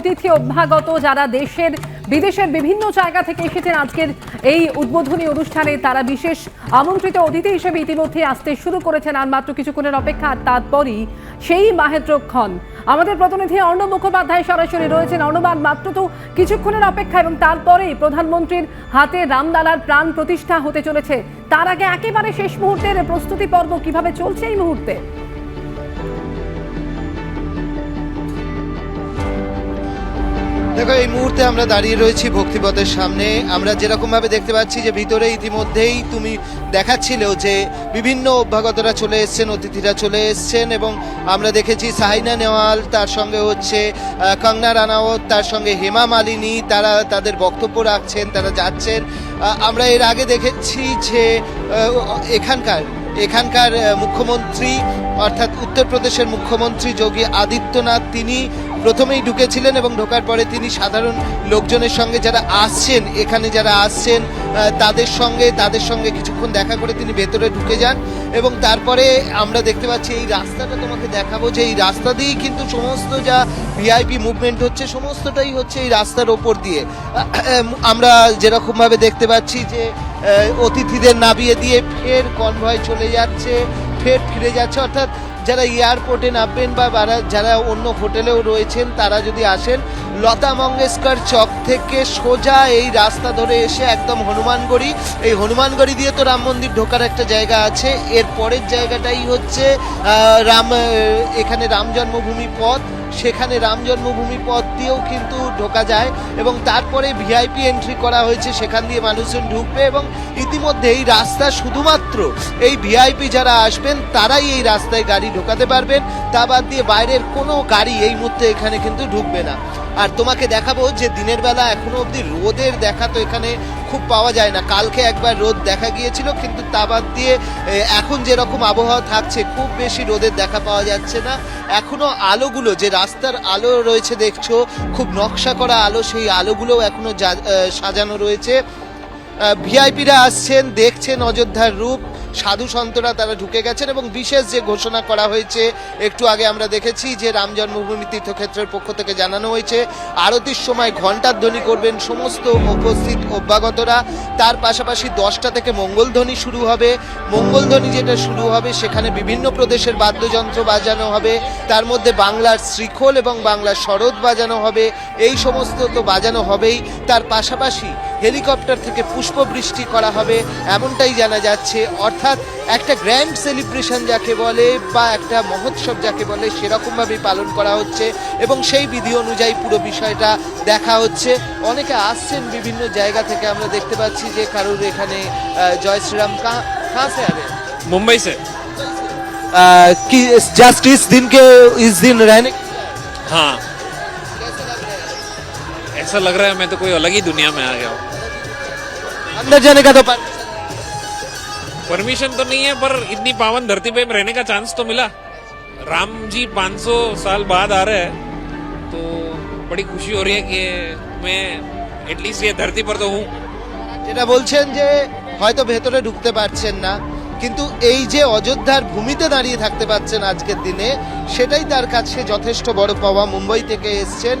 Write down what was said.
অতিথি অভ্যাগত যারা দেশের, বিদেশের বিভিন্ন জায়গা থেকে এসেছেন আজকের এই উদ্বোধনী অনুষ্ঠানে, তারা বিশেষ আমন্ত্রিত অতিথি হিসেবে ইতিমধ্যে আসতে শুরু করেছেন। আর মাত্র কিছুক্ষণের অপেক্ষা, আর তারপরই সেই মাহেন্দ্রক্ষণ আমাদের প্রতিনিধি অর্ণব মুখোপাধ্যায় সরাসরি রয়েছেন। অর্ণব, আর মাত্র তো কিছুক্ষণের অপেক্ষা এবং তারপরেই প্রধানমন্ত্রীর হাতে রামলালার প্রাণ প্রতিষ্ঠা হতে চলেছে। তার আগে একেবারে শেষ মুহূর্তের প্রস্তুতি পর্ব কীভাবে চলছে এই মুহূর্তে? দেখো, এই মুহূর্তে আমরা দাঁড়িয়ে রয়েছি ভক্তিপথের সামনে। আমরা যেরকম ভাবে দেখতে পাচ্ছি যে ভিতরে ইতিমধ্যেই তুমি দেখাচ্ছিলেও যে বিভিন্ন অভ্যাগতরা চলে এসছেন, অতিথিরা চলে এসছেন এবং আমরা দেখেছি সাইনা নেওয়াল, তার সঙ্গে হচ্ছে কঙ্গনা রানাওয়াত তার সঙ্গে হেমা মালিনী, তারা তাদের বক্তব্য রাখছেন, তারা যাচ্ছেন। আমরা এর আগে দেখেছি যে এখানকার এখানকার মুখ্যমন্ত্রী, অর্থাৎ উত্তরপ্রদেশের মুখ্যমন্ত্রী যোগী আদিত্যনাথ, তিনি প্রথমেই ঢুকেছিলেন এবং ঢোকার পরে তিনি সাধারণ লোকজনের সঙ্গে যারা আসছেন, এখানে যারা আসছেন তাদের সঙ্গে তাদের সঙ্গে কিছুক্ষণ দেখা করে তিনি ভেতরে ঢুকে যান এবং তারপরে আমরা দেখতে পাচ্ছি এই রাস্তাটা তোমাকে দেখাবো যে এই রাস্তা দিয়েই কিন্তু সমস্ত যা ভিআইপি মুভমেন্ট হচ্ছে, সমস্তটাই হচ্ছে এই রাস্তার ওপর দিয়ে। আমরা যেরকমভাবে দেখতে পাচ্ছি যে অতিথিদের নামিয়ে দিয়ে ফের কনভয় চলে যাচ্ছে, ফের ফিরে যাচ্ছে। অর্থাৎ যারা এয়ারপোর্টে নামবেন বা যারা- অন্য হোটেলেও রয়েছেন, তারা যদি আসেন, লতা মঙ্গেশকর চক থেকে সোজা এই রাস্তা ধরে এসে একদম হনুমানগড়ি। এই হনুমানগড়ি দিয়ে তো রাম মন্দির ঢোকার একটা জায়গা আছে। এর পরের জায়গাটাই হচ্ছে রাম, এখানে রাম জন্মভূমি পথ। সেখানে রাম জন্মভূমি পথ দিয়েও কিন্তু ঢোকা যায় এবং তারপরে ভিআইপি এন্ট্রি করা হয়েছে, সেখান দিয়ে মানুষজন ঢুকবে এবং ইতিমধ্যে এই রাস্তা শুধুমাত্র এই ভিআইপি যারা আসবেন, তারাই এই রাস্তায় গাড়ি ঢোকাতে পারবেন। তা বাদ দিয়ে বাইরের কোনো গাড়ি এই মুহূর্তে এখানে কিন্তু ঢুকবে না। আর তোমাকে দেখাবো যে দিনের বেলা এখনও অবধি রোদের দেখা তো এখানে খুব পাওয়া যায় না। কালকে একবার রোদ দেখা গিয়েছিল, কিন্তু তা বাদ দিয়ে এখন যেরকম আবহাওয়া থাকছে, খুব বেশি রোদের দেখা পাওয়া যাচ্ছে না। এখনও আলোগুলো যে রাস্তার আলো রয়েছে, দেখছ। খুব নকশা করা আলো, সেই আলোগুলোও এখনও সাজানো রয়েছে। ভিআইপিরা আসছেন, দেখছেন অযোধ্যার রূপ। সাধু সন্তরা তারা ঢুকে গেছেন এবং বিশেষ যে ঘোষণা করা হয়েছে, একটু আগে আমরা দেখেছি যে রাম জন্মভূমি তীর্থক্ষেত্রের পক্ষ থেকে জানানো হয়েছে, আরতির সময় ঘণ্টার ধ্বনি করবেন সমস্ত উপস্থিত অভ্যাগতরা। তার পাশাপাশি দশটা থেকে মঙ্গলধ্বনি শুরু হবে। মঙ্গলধ্বনি যেটা শুরু হবে, সেখানে বিভিন্ন প্রদেশের বাদ্যযন্ত্র বাজানো হবে। তার মধ্যে বাংলার শ্রীখোল এবং বাংলার শরৎ বাজানো হবে। এই সমস্ত তো বাজানো হবেই। তার পাশাপাশি হেলিকপ্টার থেকে পুষ্পবৃষ্টি করা হবে এমনটাই জানা যাচ্ছে অর্থাৎ একটা গ্র্যান্ড সেলিব্রেশন যাকে বলে বা একটা মহোৎসব যাকে বলে সেরকমভাবেই পালন করা হচ্ছে এবং সেই বিধি অনুযায়ী পুরো বিষয়টা দেখা হচ্ছে অনেকে আসছেন বিভিন্ন জায়গা থেকে আমরা দেখতে পাচ্ছি যে কারোর এখানে আহ, জয় শ্রীরাম কাহা কাহা সে আ रहे हैं? मुंबई से আহ, কি জাস্ট इस दिन के इस दिन रहने हाँ ऐसा लग रहा है मैं तो कोई अलग ही दुनिया में आ गया हूँ अंदर जाने का तो पर परमिशन तो नहीं है पर इतनी पावन धरती पे रहने का चांस तो मिला राम जी 500 साल बाद आ रहे हैं तो बड़ी खुशी हो रही है कि मैं एटलीस्ट ये धरती पर तो हूँ যেটা বলছেন যে হয়তো ভেতরে ঢুকতে পারছেন না কিন্তু এই যে অযোধ্যার ভূমিতে দাঁড়িয়ে থাকতে পারছেন আজকের দিনে সেটাই তার কাছে যথেষ্ট বড় পাওয়া মুম্বাই থেকে এসছেন